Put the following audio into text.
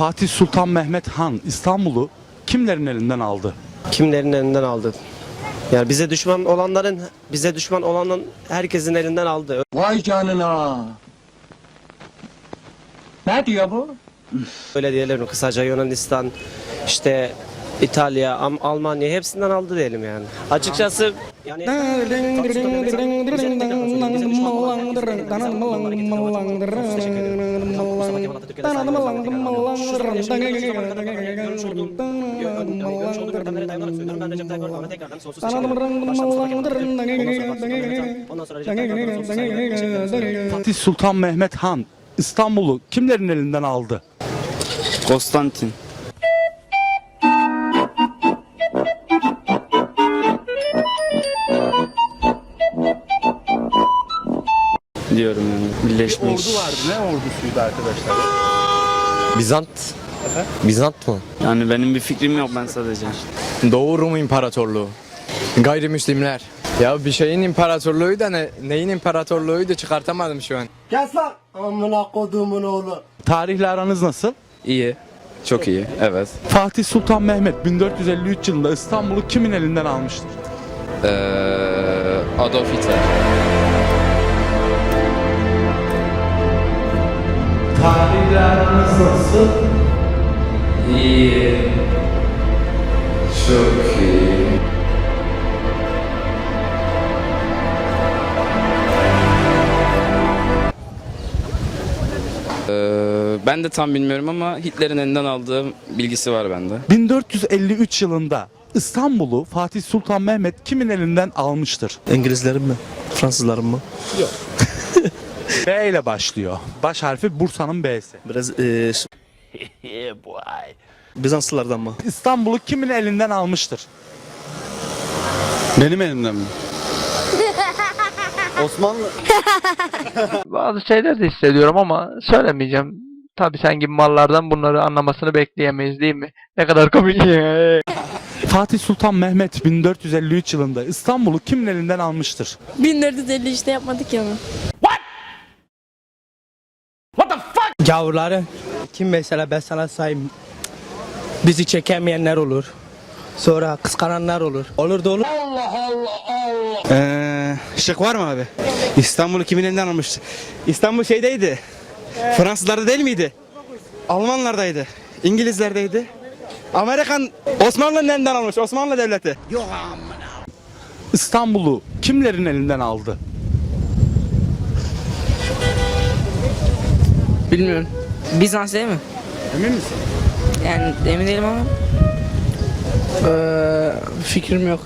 Fatih Sultan Mehmet Han İstanbul'u kimlerin elinden aldı? Kimlerin elinden aldı? Yani bize düşman olanların, bize düşman olanın herkesin elinden aldı. Vay canına. Ne diyor bu? Öyle diyelim kısaca Yunanistan, işte İtalya, Am- Almanya hepsinden aldı diyelim yani. Açıkçası yani Fatih Sultan Mehmet Han, bize tekrar konuşuyorum, bize düşman diyorum yani. Birleşmiş. vardı. Ne ordusuydu arkadaşlar? Bizant. Bizant mı? Yani benim bir fikrim yok ben sadece. Doğu Rum İmparatorluğu. Gayrimüslimler. Ya bir şeyin imparatorluğu da ne, neyin imparatorluğuydu çıkartamadım şu an. Tarihle aranız nasıl? İyi. Çok iyi. Evet. Fatih Sultan Mehmet 1453 yılında İstanbul'u kimin elinden almıştır? Ee, Adolf Hitler. Tarihle aranız nasıl? İyi. Çok iyi. Ee, ben de tam bilmiyorum ama Hitler'in elinden aldığım bilgisi var bende. 1453 yılında İstanbul'u Fatih Sultan Mehmet kimin elinden almıştır? İngilizlerin mi? Fransızların mı? B ile başlıyor. Baş harfi Bursa'nın B'si. Biraz eee Bizanslılardan mı? İstanbul'u kimin elinden almıştır? Benim elimden mi? Osmanlı Bazı şeyler de hissediyorum ama söylemeyeceğim. Tabi sen gibi mallardan bunları anlamasını bekleyemeyiz değil mi? Ne kadar komik. Fatih Sultan Mehmet 1453 yılında İstanbul'u kimin elinden almıştır? 1450 işte yapmadık ya onu. Gavurları kim mesela ben sana sayayım. Bizi çekemeyenler olur. Sonra kıskananlar olur. Olur da olur. Ee, şık var mı abi? İstanbul'u kimin elinden almıştı? İstanbul şeydeydi. Fransızlarda değil miydi? Almanlardaydı. İngilizlerdeydi. Amerikan Osmanlı'nın elinden almış. Osmanlı devleti. İstanbul'u kimlerin elinden aldı? Bilmiyorum. Bizans değil mi? Emin misin? Yani emin değilim ama. Ee, fikrim yok.